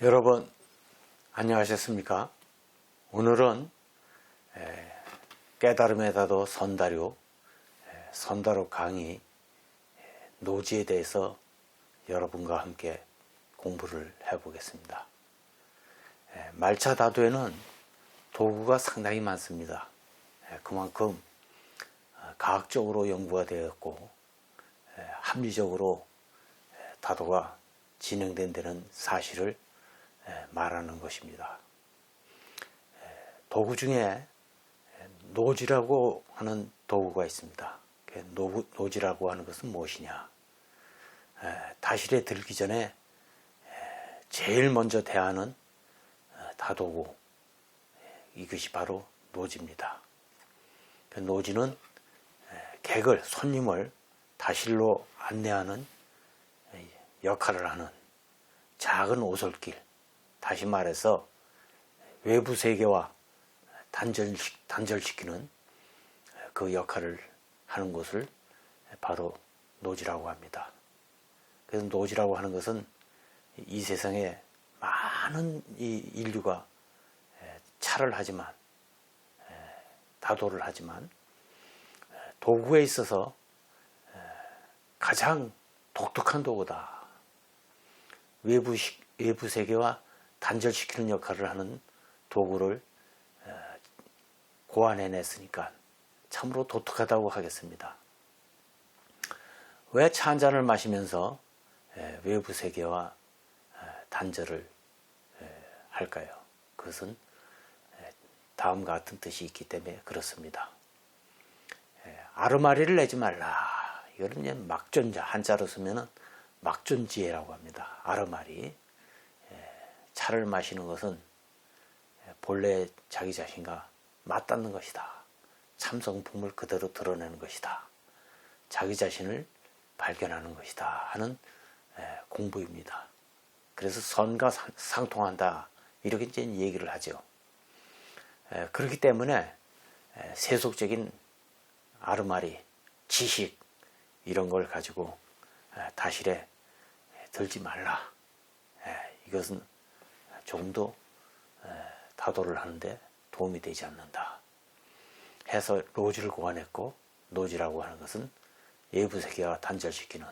여러분 안녕하셨습니까? 오늘은 에, 깨달음에다도 선다료 에, 선다료 강의 에, 노지에 대해서 여러분과 함께 공부를 해보겠습니다. 에, 말차 다도에는 도구가 상당히 많습니다. 에, 그만큼 어, 과학적으로 연구가 되었고 에, 합리적으로 에, 다도가 진행된 데는 사실을 에, 말하는 것입니다. 에, 도구 중에 에, 노지라고 하는 도구가 있습니다. 그 노, 노지라고 하는 것은 무엇이냐? 에, 다실에 들기 전에 에, 제일 먼저 대하는 어, 다도구 에, 이것이 바로 노지입니다. 그 노지는 에, 객을 손님을 다실로 안내하는 에, 역할을 하는 작은 오솔길, 다시 말해서 외부 세계와 단절, 단절시키는 그 역할을 하는 곳을 바로 노지라고 합니다. 그래서 노지라고 하는 것은 이 세상에 많은 이 인류가 차를 하지만 다도를 하지만 도구에 있어서 가장 독특한 도구다. 외부, 시- 외부 세계와 단절시키는 역할을 하는 도구를 어, 고안해냈으니까 참으로 독특하다고 하겠습니다. 왜 차 한 잔을 마시면서 에, 외부 세계와 에, 단절을 에, 할까요? 그것은 에, 다음 같은 뜻이 있기 때문에 그렇습니다. 에, 아르마리를 내지 말라. 이거는 막존자 한자로 쓰면은 막존지혜라고 합니다. 아르마리. 에, 차를 마시는 것은 본래 자기 자신과 맞닿는 것이다. 참성품을 그대로 드러내는 것이다. 자기 자신을 발견하는 것이다 하는 에, 공부입니다. 그래서 선과 상- 상통한다 이렇게 이제 얘기를 하죠. 에, 그렇기 때문에 에, 세속적인 아르마리, 지식 이런 걸 가지고 에, 다실에 들지 말라. 에, 이것은 에, 다도를 하는데 도움이 되지 않는다. 해서 로지를 고안했고 노지라고 하는 것은 외부 세계와 단절시키는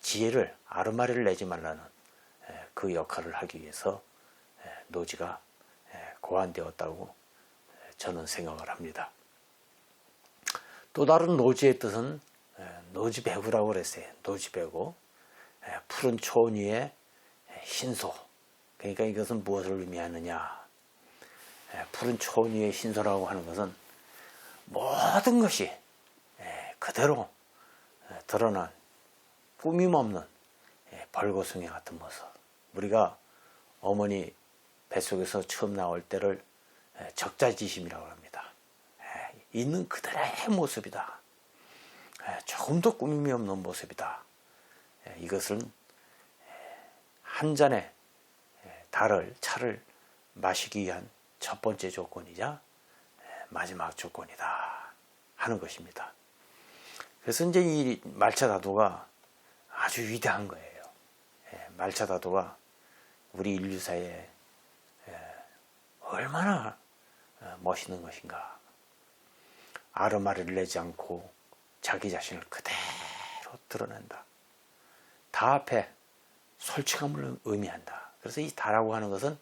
지혜를 아르마리를 내지 말라는 에, 그 역할을 하기 위해서 에, 고안되었다고 에, 저는 생각을 합니다. 또 다른 노지의 뜻은 에, 노지 배구라고 그랬어요. 노지 배구. 에, 푸른 초원 위에 에, 신소. 그러니까 이것은 무엇을 의미하느냐. 에, 푸른 초원 위에 신소라고 하는 것은 모든 것이 에, 그대로 에, 드러난 꾸밈 없는 에, 벌거숭이 같은 모습. 우리가 어머니 뱃속에서 처음 나올 때를 에, 적자지심이라고 합니다. 에, 있는 그대로의 모습이다. 에, 조금도 꾸밈이 없는 모습이다. 에, 이것은 에, 한 잔의 에, 달을 차를 마시기 위한 첫 번째 조건이자 에, 마지막 조건이다 하는 것입니다. 그래서 이제 이 말차 다도가 아주 위대한 거예요. 예, 말차 다도가 우리 인류사에 예, 얼마나 어, 멋있는 것인가. 아르마리를 내지 않고 자기 자신을 그대로 드러낸다. 다 앞에 솔직함을 의미한다. 그래서 이 다라고 하는 것은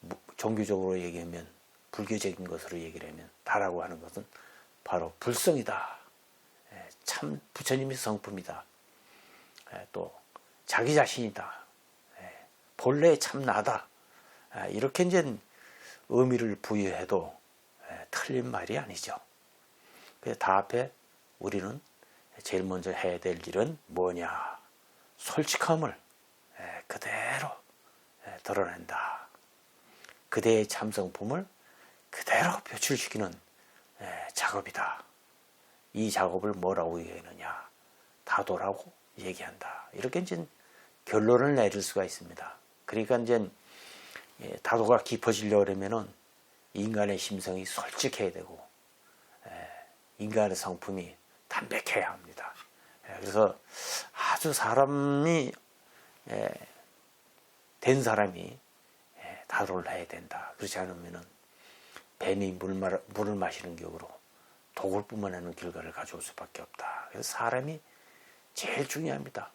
무- 종교적으로 얘기하면 불교적인 것으로 얘기를 하면 다라고 하는 것은 바로 불성이다. 예, 참 부처님의 성품이다. 예, 또 자기 자신이다. 예, 본래 참 나다. 아, 이렇게 이제 의미를 부여해도 예, 틀린 말이 아니죠. 다 앞에 우리는 제일 먼저 해야 될 일은 뭐냐? 솔직함을 예, 그대로 예, 드러낸다. 그대의 참성품을 그대로 표출시키는 예, 작업이다. 이 작업을 뭐라고 얘기하느냐? 다도라고 얘기한다. 이렇게 이제 결론을 내릴 수가 있습니다. 그러니까 이제 예, 다도가 깊어지려고 그러면은 인간의 심성이 솔직해야 되고 예, 인간의 성품이 담백해야 합니다. 예, 그래서 아주 사람이 예, 된 사람이 다도를 해야 된다. 그렇지 않으면은 뱀이 물, 마- 물을 마시는 격으로 독을 뿜어내는 결과를 가져올 수밖에 없다. 그래서 사람이 제일 중요합니다.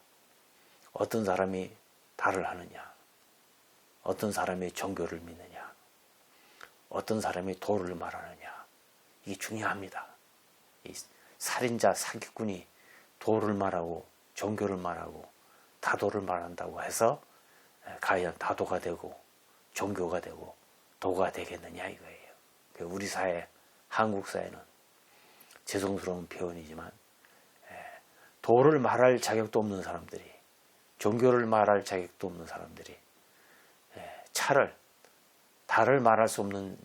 어떤 사람이 달을 하느냐, 어떤 사람이 종교를 믿느냐, 어떤 사람이 도를 말하느냐, 이게 중요합니다. 이 살인자 사기꾼이 도를 말하고 종교를 말하고 다도를 말한다고 해서 과연 다도가 되고 종교가 되고 도가 되겠느냐 이거예요. 그 우리 사회, 한국 사회는 죄송스러운 표현이지만 에, 도를 말할 자격도 없는 사람들이 종교를 말할 자격도 없는 사람들이 에, 차를 달을 말할 수 없는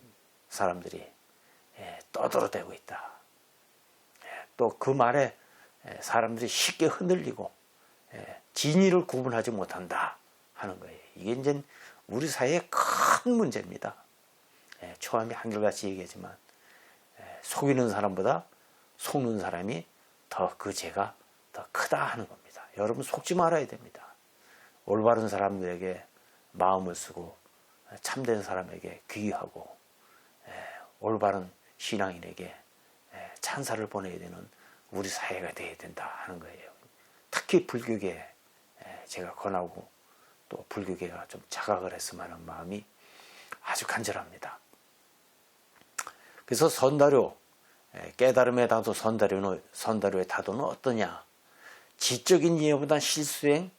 사람들이 에, 떠들어대고 있다. 또 그 말에 에, 사람들이 쉽게 흔들리고 에, 진위를 구분하지 못한다 하는 거예요. 이게 이제 우리 사회의 큰 문제입니다. 예, 처음에 한결같이 얘기했지만 예, 속이는 사람보다 속는 사람이 더 그 죄가 더 크다 하는 겁니다. 여러분 속지 말아야 됩니다. 올바른 사람들에게 마음을 쓰고 예, 참된 사람에게 귀하고 예, 올바른 신앙인에게 예, 찬사를 보내야 되는 우리 사회가 되어야 된다 하는 거예요. 특히 불교계 에 제가 권하고 또 불교계가 좀 자각을 했으면 하는 마음이 아주 간절합니다. 그래서 선다료, 에, 깨달음의 다도 선다료는, 선다료의 다도는 어떠냐? 지적인 이해보다 실수행,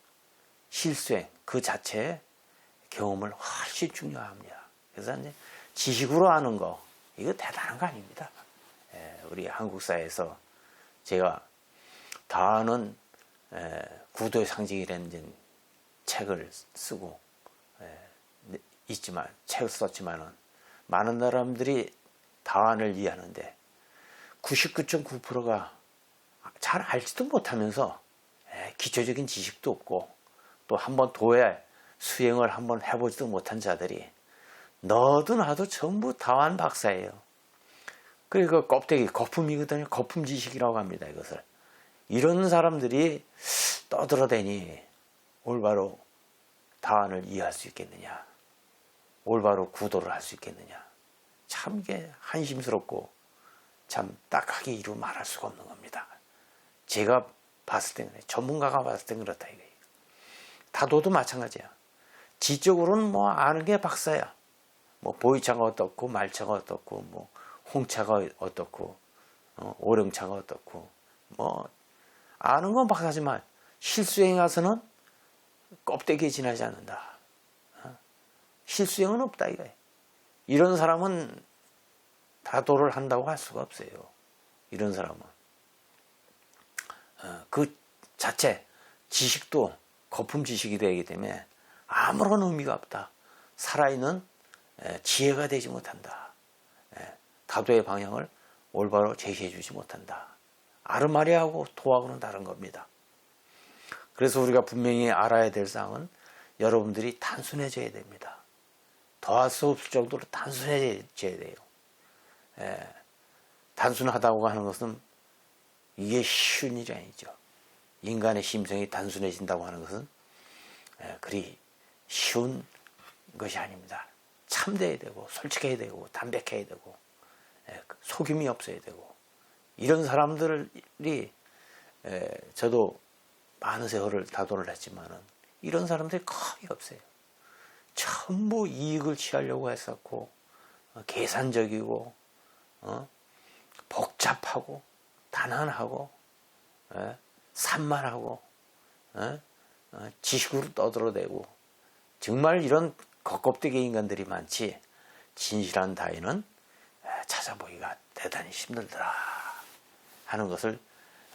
실수행 그 자체의 경험을 훨씬 중요합니다. 그래서 이제 지식으로 아는 거, 이거 대단한 거 아닙니다. 에, 우리 한국 사회에서 제가 다는 에, 구도의 상징이라는 책을 쓰고 에, 네, 있지만 책을 썼지만은 많은 사람들이 다안을 이해하는데 99.9%가 잘 알지도 못하면서 에, 기초적인 지식도 없고 또 한번 도에 수행을 한번 해보지도 못한 자들이 너도 나도 전부 다완 박사예요. 그리고 껍데기 거품이거든요. 거품 지식이라고 합니다. 이것을 이런 사람들이 떠들어대니 올바로 다안을 이해할 수 있겠느냐? 올바로 구도를 할 수 있겠느냐? 참 이게 한심스럽고 참 딱하게 이루 말할 수가 없는 겁니다. 제가 봤을 때는 전문가가 봤을 땐 그렇다 이거예요. 다도도 마찬가지야. 지적으로는 뭐 아는 게 박사야. 뭐 보이차가 어떻고 말차가 어떻고 뭐 홍차가 어떻고 어, 오령차가 어떻고 뭐 아는 건 박사지만 실수행 가서는 껍데기에 지나지 않는다. 어? 실수행은 없다 이거예요. 이런 사람은 다도를 한다고 할 수가 없어요. 이런 사람은 어, 그 자체 지식도 거품 지식이 되기 때문에 아무런 의미가 없다. 살아있는 에, 지혜가 되지 못한다. 에, 다도의 방향을 올바로 제시해 주지 못한다. 아르마리아하고 도하고는 다른 겁니다. 그래서 우리가 분명히 알아야 될 사항은 여러분들이 단순해져야 됩니다. 더할 수 없을 정도로 단순해져야 돼요. 예, 단순하다고 하는 것은 이게 쉬운 일이 아니죠. 인간의 심성이 단순해진다고 하는 것은 예, 그리 쉬운 것이 아닙니다. 참돼야 되고 솔직해야 되고 담백해야 되고 예, 속임이 없어야 되고 이런 사람들이 에, 저도 많은 세월을 다도를 했지만은 이런 사람들이 거의 없어요. 전부 이익을 취하려고 했었고 어, 계산적이고 어, 복잡하고 단안하고 에, 산만하고 에, 어, 지식으로 떠들어대고 정말 이런 겉껍데기 인간들이 많지 진실한 다이는 에, 찾아보기가 대단히 힘들더라 하는 것을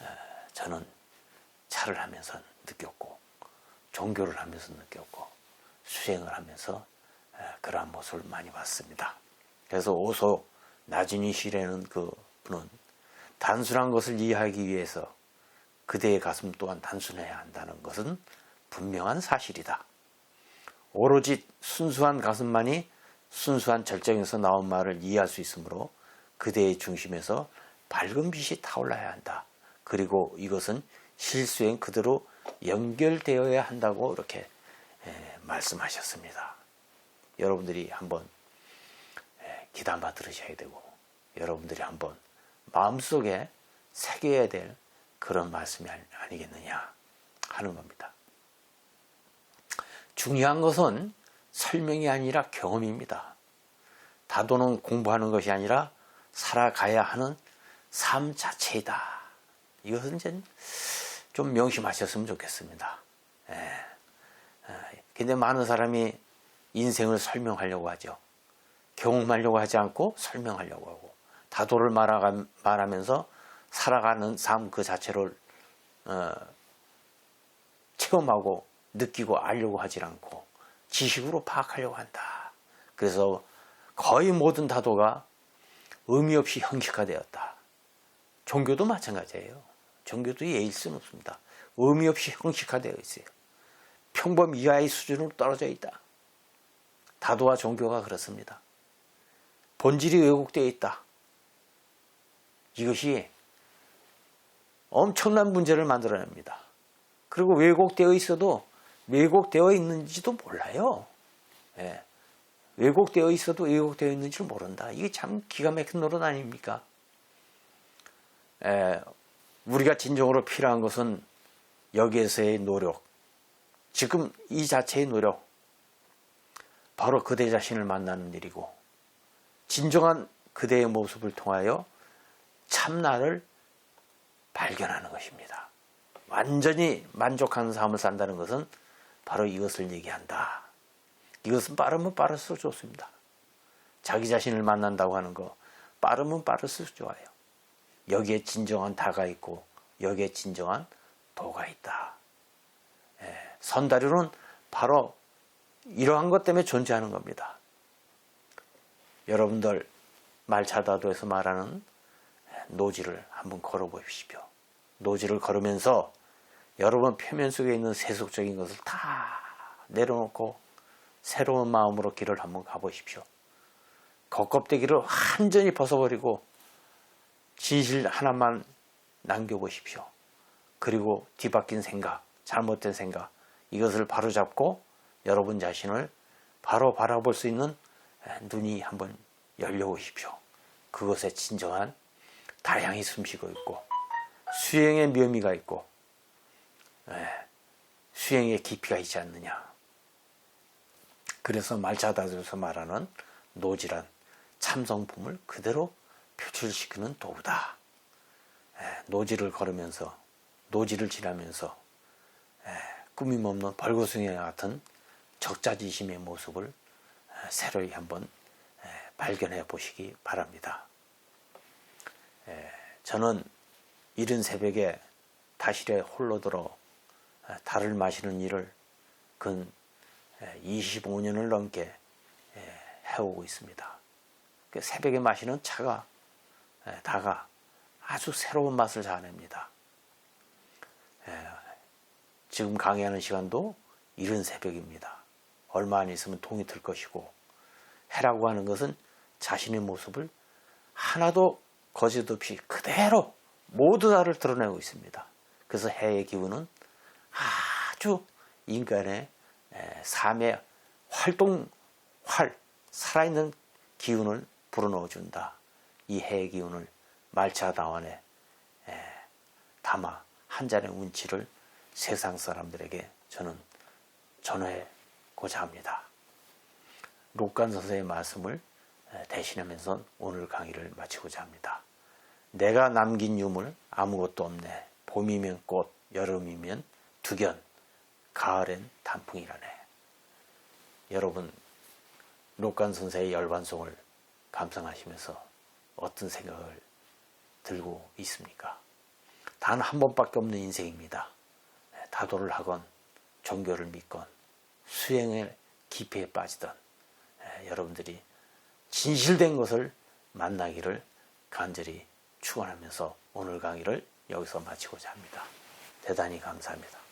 에, 저는 차를 하면서 느꼈고 종교를 하면서 느꼈고 수행을 하면서 에, 그러한 모습을 많이 봤습니다. 그래서 오소 나진이 시라는 그 분은 단순한 것을 이해하기 위해서 그대의 가슴 또한 단순해야 한다는 것은 분명한 사실이다. 오로지 순수한 가슴만이 순수한 절정에서 나온 말을 이해할 수 있으므로 그대의 중심에서 밝은 빛이 타올라야 한다. 그리고 이것은 실수행 그대로 연결되어야 한다고 이렇게 에, 말씀하셨습니다. 여러분들이 한번 예, 기담아 들으셔야 되고 여러분들이 한번 마음속에 새겨야 될 그런 말씀이 아니- 아니겠느냐 하는 겁니다. 중요한 것은 설명이 아니라 경험입니다. 다도는 공부하는 것이 아니라 살아가야 하는 삶 자체이다. 이것은 이제 좀 명심하셨으면 좋겠습니다. 예. 예. 근데 많은 사람이 인생을 설명하려고 하죠. 경험하려고 하지 않고 설명하려고 하고 다도를 말하가, 말하면서 살아가는 삶 그 자체를 어, 체험하고 느끼고 알려고 하지 않고 지식으로 파악하려고 한다. 그래서 거의 모든 다도가 의미 없이 형식화되었다. 종교도 마찬가지예요. 종교도 예일 수는 없습니다. 의미 없이 형식화되어 있어요. 평범 이하의 수준으로 떨어져 있다. 다도와 종교가 그렇습니다. 본질이 왜곡되어 있다. 이것이 엄청난 문제를 만들어냅니다. 그리고 왜곡되어 있어도 왜곡되어 있는지도 몰라요. 예. 왜곡되어 있어도 왜곡되어 있는지를 모른다. 이게 참 기가 막힌 노릇 아닙니까? 예, 우리가 진정으로 필요한 것은 여기에서의 노력, 지금 이 자체의 노력, 바로 그대 자신을 만나는 일이고, 진정한 그대의 모습을 통하여 참나를 발견하는 것입니다. 완전히 만족하는 삶을 산다는 것은 바로 이것을 얘기한다. 이것은 빠르면 빠를수록 좋습니다. 자기 자신을 만난다고 하는 거 빠르면 빠를수록 좋아요. 여기에 진정한 다가 있고 여기에 진정한 도가 있다. 예, 선다류는 바로 이러한 것 때문에 존재하는 겁니다. 여러분들 말차다도에서 말하는 노지를 한번 걸어보십시오. 노지를 걸으면서 여러분 표면 속에 있는 세속적인 것을 다 내려놓고 새로운 마음으로 길을 한번 가보십시오. 겉껍데기를 완전히 벗어버리고 진실 하나만 남겨보십시오. 그리고 뒤바뀐 생각, 잘못된 생각, 이것을 바로잡고 여러분 자신을 바로 바라볼 수 있는 눈이 한번 열려오십시오. 그것에 진정한 다양히 숨쉬고 있고, 수행의 묘미가 있고, 예, 수행의 깊이가 있지 않느냐. 그래서 말차다에서 말하는 노지란 참성품을 그대로 표출시키는 도구다. 예, 노지를 걸으면서 노지를 지나면서 예, 꾸밈 없는 벌거숭이 같은 적자지심의 모습을 예, 새로이 한번 예, 발견해 보시기 바랍니다. 예, 저는 이른 새벽에 다실에 홀로 들어 예, 달을 마시는 일을 근 25년을 넘게 예, 해오고 있습니다. 그 새벽에 마시는 차가 예, 다가 아주 새로운 맛을 자아냅니다. 예, 지금 강의하는 시간도 이른 새벽입니다. 얼마 안 있으면 동이 들 것이고 해라고 하는 것은 자신의 모습을 하나도 거짓 없이 그대로 모두 다를 드러내고 있습니다. 그래서 해의 기운은 아주 인간의 에, 삶의 활동, 활, 살아있는 기운을 불어넣어 준다. 이 해의 기운을 말차다원에 에, 담아 한 잔의 운치를 세상 사람들에게 저는 전해고자 합니다. 록간 선생의 말씀을 에, 대신하면서 오늘 강의를 마치고자 합니다. 내가 남긴 유물 아무것도 없네. 봄이면 꽃, 여름이면 두견, 가을엔 단풍이라네. 여러분, 록간 선생의 열반송을 감상하시면서 어떤 생각을 들고 있습니까? 단 한 번밖에 없는 인생입니다. 다도를 하건, 종교를 믿건, 수행의 깊이에 빠지던 에, 여러분들이 진실된 것을 만나기를 간절히 축원하면서 오늘 강의를 여기서 마치고자 합니다. 대단히 감사합니다.